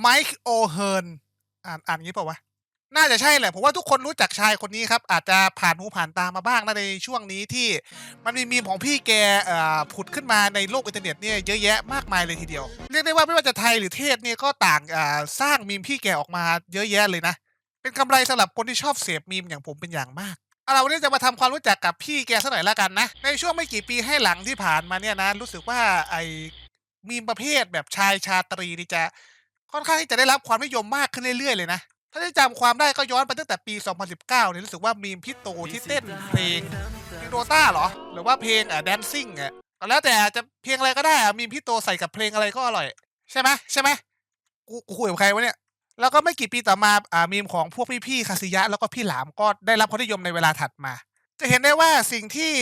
ไมค์โอเฮิร์นอ่านอ่านงี้เปล่าวะ น่าจะใช่แหละผมว่าทุกคนรู้จักชายคนนี้ครับ อาจจะผ่านหูผ่านตามาบ้างนะในช่วงนี้ที่มันมีมีมของพี่แกผุดขึ้นมาในโลกอินเทอร์เน็ตเนี่ยเยอะแยะมากมายเลยทีเดียว เรียกได้ว่าไม่ว่าจะไทยหรือเทศเนี่ยก็ต่างสร้างมีมพี่แกออกมาเยอะแยะเลยนะ เป็นกำไรสำหรับคนที่ชอบเสพมีมอย่างผมเป็นอย่างมากเอาเราวันนี้จะมาทำความรู้จักกับพี่แกสักหน่อยละกันนะ ในช่วงไม่กี่ปีให้หลังที่ผ่านมาเนี่ยนะ รู้สึกว่าไอ้มีมประเภทแบบชายชาตรีนี่จะ ค่อนข้างที่จะได้รับความนิยมมากขึ้นเรื่อยๆเลยนะ ถ้าได้จำความได้ก็ย้อนไปตั้งแต่ปี 2019เนี่ยรู้สึกว่ามีมพี่โตที่เต้นเพลงเพลงโดต้าเหรอ หรือว่าเพลงอะแดนซิ่งอะแล้วแต่จะเพลงอะไรก็ได้อะมีมพี่โตใส่กับเพลงอะไรก็อร่อย ใช่ไหมใช่ไหมกูกูคุยกับใครวะเนี่ยแล้วก็ไม่กี่ปีต่อมาอ่ามีมของพวกพี่ๆคาสิยะ แล้วก็พี่หลามก็ได้รับความนิยมในเวลาถัดมา จะเห็นได้ว่าสิ่งที่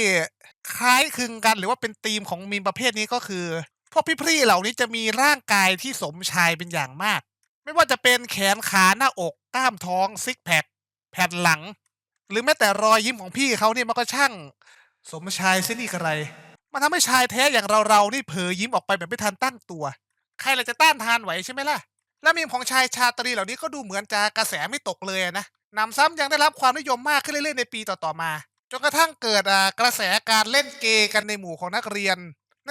คล้ายคลึงกันหรือว่าเป็นธีมของมีมประเภทนี้ก็คือ พวกพี่ๆเหล่านี้จะมีร่างกายที่สมชายเป็นอย่างมาก ไม่ว่าจะเป็นแขนขาหน้าอกกล้ามท้องซิกแพคแผ่นหลัง หรือแม้แต่รอยยิ้มของพี่เขาเนี่ยมันก็ช่าง สมชายเสียนี่กระไร มันทำให้ชายแท้อย่างเราๆนี่เผลอยิ้มออกไปแบบไม่ทันตั้งตัว ใครล่ะจะต้านทานไหวใช่ไหมล่ะ และมีมของชายชาตรีเหล่านี้ก็ดูเหมือนจะกระแสไม่ตกเลยนะนำซ้ำยังได้รับความนิยมมากขึ้นเรื่อยๆในปีต่อๆมาจนกระทั่งเกิดกระแสการเล่นเกย์กันในหมู่ของนักเรียน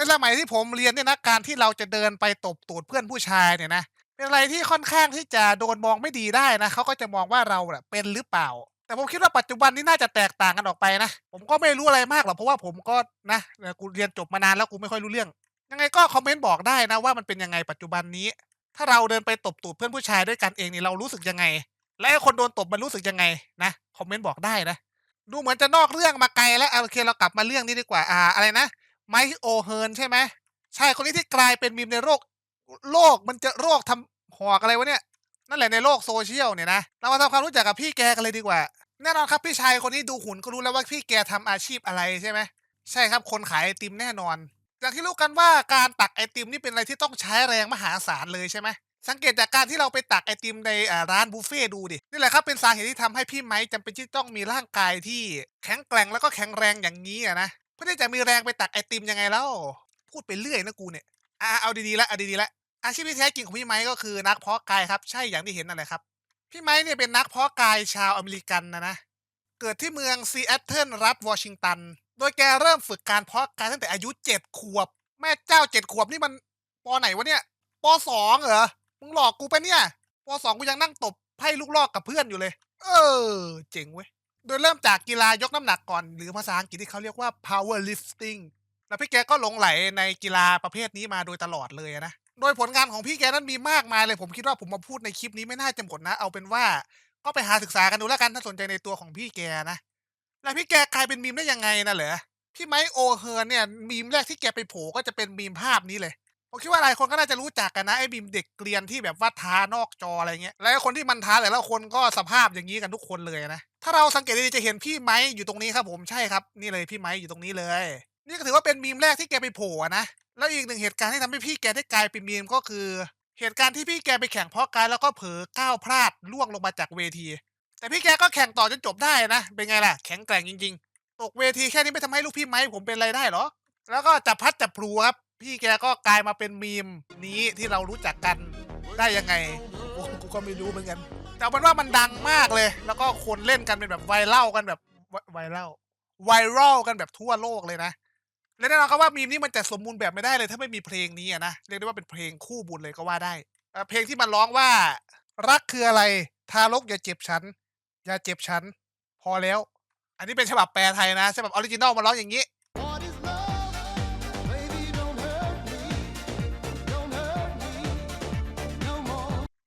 ในสมัยที่ผมเรียนเนี่ยนะการที่เราจะเดินไปตบตูดเพื่อนผู้ชายเนี่ยนะเป็นอะไรที่ค่อนข้างที่จะโดนมองไม่ดีได้นะเขาก็จะมองว่าเราเนี่ยเป็นหรือเปล่า แต่ผมคิดว่าปัจจุบันนี้น่าจะแตกต่างกันออกไปนะ ผมก็ไม่รู้อะไรมากหรอกเพราะว่าผมก็นะกูเรียนจบมานานแล้วกูไม่ค่อยรู้เรื่อง ยังไงก็คอมเมนต์บอกได้นะว่ามันเป็นยังไงปัจจุบันนี้ ถ้าเราเดินไปตบตูดเพื่อนผู้ชายด้วยกันเองนี่เรารู้สึกยังไง และคนโดนตบมันรู้สึกยังไงนะคอมเมนต์บอกได้นะดูเหมือนจะนอกเรื่องมาไกลแล้วโอเคเรากลับมาเรื่องนี้ดีกว่าอ่าอะไรนะ ไมค์โอเฮิร์นใช่ไหมใช่คนนี้ที่กลายเป็นมีมในโลกโลกมันจะโรคทำหอกอะไรวะเนี่ย นั่นแหละในโลกโซเชียลเนี่ยนะเรามาทำความรู้จักกับพี่แกกันเลยดีกว่า แน่นอนครับพี่ชายคนนี้ดูหุ่นก็รู้แล้วว่าพี่แกทำอาชีพอะไรใช่ไหมใช่ครับคนขายไอติมแน่นอน อย่างที่รู้กันว่าการตักไอติมนี่เป็นอะไรที่ต้องใช้แรงมหาศาลเลยใช่ไหมสังเกตจากการที่เราไปตักไอติมในร้านบุฟเฟ่ดูดิ นี่แหละครับเป็นสาเหตุที่ทำให้พี่ไม้จำเป็นที่ต้องมีร่างกายที่แข็งแกร่งแล้วก็แข็งแรงอย่างนี้อะนะ เพื่อที่จะมีแรงไปตักไอติมยังไงแล้ว พูดไปเรื่อยนะกูเนี่ยอะเอาดีๆละเอาดีๆละอาชีพที่แท้จริงของพี่ไม้ก็คือนักเพาะกายครับ ใช่อย่างที่เห็นนั่นแหละครับ พี่ไม้เนี่ยเป็นนักเพาะกายชาวอเมริกันนะนะ เกิดที่เมืองซีแอตเทิลรัฐวอชิงตัน โดยแกเริ่มฝึกการเพาะกายตั้งแต่อายุเจ็ดขวบ แม่เจ้าเจ็ดขวบนี่มันปอไหนวะเนี่ยปอสองเหรอ มึงหลอกกูไปเนี่ยปอสองกูยังนั่งตบไพ่ลูกลอกกับเพื่อนอยู่เลย เออ เจ๋งเว้ย โดยเริ่มจากกีฬายกน้ำหนักก่อน หรือภาษาอังกฤษที่เขาเรียกว่า power lifting แล้วพี่แกก็หลงไหลในกีฬาประเภทนี้มาโดยตลอดเลยนะ โดยผลงานของพี่แกนั้นมีมากมายเลย ผมคิดว่าผมมาพูดในคลิปนี้ไม่น่าจะหมดนะ เอาเป็นว่าก็ไปหาศึกษากันดูแล้วกันถ้าสนใจในตัวของพี่แกนะ แล้วพี่แกกลายเป็นมีมได้ยังไงนะเหรอ พี่ไมค์โอเฮิร์เนี่ยมีมแรกที่แกไปโผล่ก็จะเป็นมีมภาพนี้เลยผมคิดว่าหลายคนก็น่าจะรู้จักกันนะไอ้มีมเด็กเกรียนที่แบบว่าท้านอกจออะไรเงี้ย แล้วคนที่มันท้าแต่ละคนก็สภาพอย่างนี้กันทุกคนเลยนะ ถ้าเราสังเกตดีๆจะเห็นพี่ไมค์อยู่ตรงนี้ครับผมใช่ครับ นี่เลยพี่ไมค์อยู่ตรงนี้เลย นี่ก็ถือว่าเป็นมีมแรกที่แกไปโผล่นะแล้วอีกหนึ่งเหตุการณ์ที่ทำให้พี่แกได้กลายเป็นมีมก็คือ เหตุการณ์ที่พี่แกไปแข่งเพาะกายแล้วก็เผลอก้าวพลาดล่วงลงมาจากเวที แต่พี่แกก็แข่งต่อจนจบได้นะ เป็นไงล่ะแข็งแกร่งจริง ๆ ตกเวทีแค่นี้ไม่ทำให้ลูกพี่ไม้ผมเป็นอะไรได้หรอ แล้วก็จับพัดจับพลูครับ พี่แกก็กลายมาเป็นมีมนี้ที่เรารู้จักกันได้ยังไงกูก็ไม่รู้เหมือนกัน แต่เอาเป็นว่ามันดังมากเลย แล้วก็คนเล่นกันเป็นแบบไวรัลกันแบบไวรัลไวรัลกันแบบทั่วโลกเลยนะ และแน่นอนครับว่ามีมนี้มันจะสมบูรณ์แบบไม่ได้เลย ถ้าไม่มีเพลงนี้อะนะเรียกได้ว่าเป็นเพลงคู่บุญเลยก็ว่าได้เอ่อเพลงที่มันร้องว่า รักคืออะไร ทารกอย่าเจ็บฉัน อย่าเจ็บฉัน พอแล้ว อันนี้เป็นฉบับแปลไทยนะฉบับออริจินอลมันร้องอย่างนี้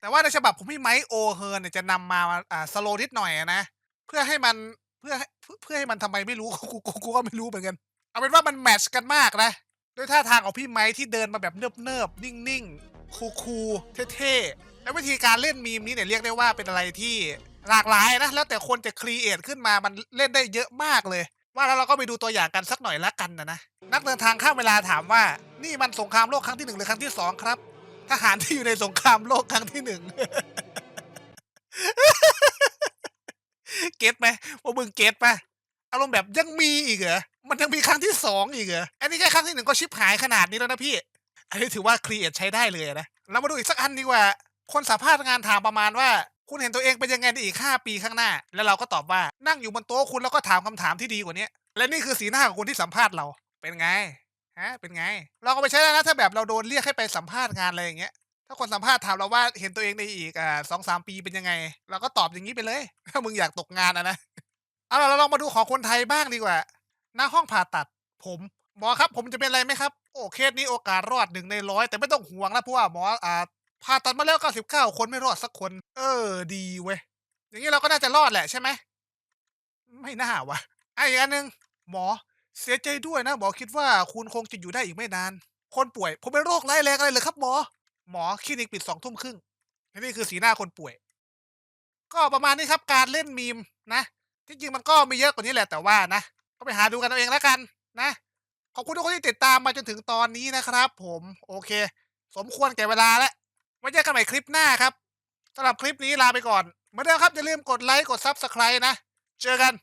แต่ว่าในฉบับของพี่ไมค์โอเฮิร์นเนี่ยจะนำมาอ่าสโลนิดหน่อยนะ เพื่อให้มันเพื่อให้เพื่อเพื่อให้มันทำไมไม่รู้ กูกูกูก็ไม่รู้เหมือนกัน เอาเป็นว่ามันแมทช์กันมากนะ ด้วยท่าทางของพี่ไมค์ที่เดินมาแบบเนิบเนิบๆนิ่งๆ คูคูลๆเท่ๆ และวิธีการเล่นมีมนี้เนี่ยเรียกได้ว่าเป็นอะไรที่หลากหลายนะ แล้วแต่คนจะครีเอทขึ้นมามันเล่นได้เยอะมากเลย ว่าแล้วเราก็ไปดูตัวอย่างกันสักหน่อยละกันนะนะ นักเดินทางข้ามเวลาถามว่า นี่มันสงครามโลกครั้งที่หนึ่งหรือครั้งที่สองครับ ทหารที่อยู่ในสงครามโลกครั้งที่หนึ่งเก็ตไหมว่ามึงเก็ตปะอารมณ์แบบยังมีอีกเหรอมันยังมีครั้งที่สองอีกเหรออันนี้แค่ครั้งที่หนึ่งก็ชิบหายขนาดนี้แล้วนะพี่ อันนี้ถือว่าครีเอทใช้ได้เลยนะเรามาดูอีกสักอันดีกว่า คนสัมภาษณ์งานถามประมาณว่า คุณเห็นตัวเองเป็นยังไงในอีก 5 ปีข้างหน้า แล้วเราก็ตอบว่านั่งอยู่บนโต๊ะคุณแล้วก็ถามคำถามที่ดีกว่านี้และนี่คือสีหน้าของคนที่สัมภาษณ์เราเป็นไง ฮะ เป็นไง เราก็ไปใช้ได้นะถ้าแบบเราโดนเรียกให้ไปสัมภาษณ์งานอะไรอย่างเงี้ย ถ้าคนสัมภาษณ์ถามเราว่าเห็นตัวเองในอีกอ่าสองสามปีเป็นยังไง เราก็ตอบอย่างนี้ไปเลย ถ้ามึงอยากตกงานอะนะ เอาล่ะเราลองมาดูของคนไทยบ้างดีกว่า หน้าห้องผ่าตัด ผมหมอครับ ผมจะเป็นอะไรไหมครับ โอเคสนี้โอกาสรอดหนึ่งในร้อยแต่ไม่ต้องห่วงนะเพราะว่าหมออ่าผ่าตัดมาแล้ว 99 คนไม่รอดสักคน เออ ดีเว้ย อย่างนี้เราก็น่าจะรอดแหละใช่ไหม ไม่น่าวะไอ้อีกอันหนึ่งหมอ เสียใจด้วยนะหมอคิดว่าคุณคงจะอยู่ได้อีกไม่นาน คนป่วย ผมเป็นโรคร้ายแรงอะไรเลยครับหมอ หมอคลินิกปิดสองทุ่มครึ่งนี่คือสีหน้าคนป่วย ก็ประมาณนี้ครับการเล่นมีมนะที่จริงมันก็มีเยอะกว่านี้แหละแต่ว่านะ ก็ไปหาดูกันเอาเองแล้วกันนะ ขอบคุณทุกคนที่ติดตามมาจนถึงตอนนี้นะครับ ผมโอเค สมควรแก่เวลาแล้วไว้เจอกันใหม่คลิปหน้าครับสำหรับคลิปนี้ลาไปก่อนเหมือนเดิมครับอย่าลืมกดไลค์กด Subscribe นะ เจอกัน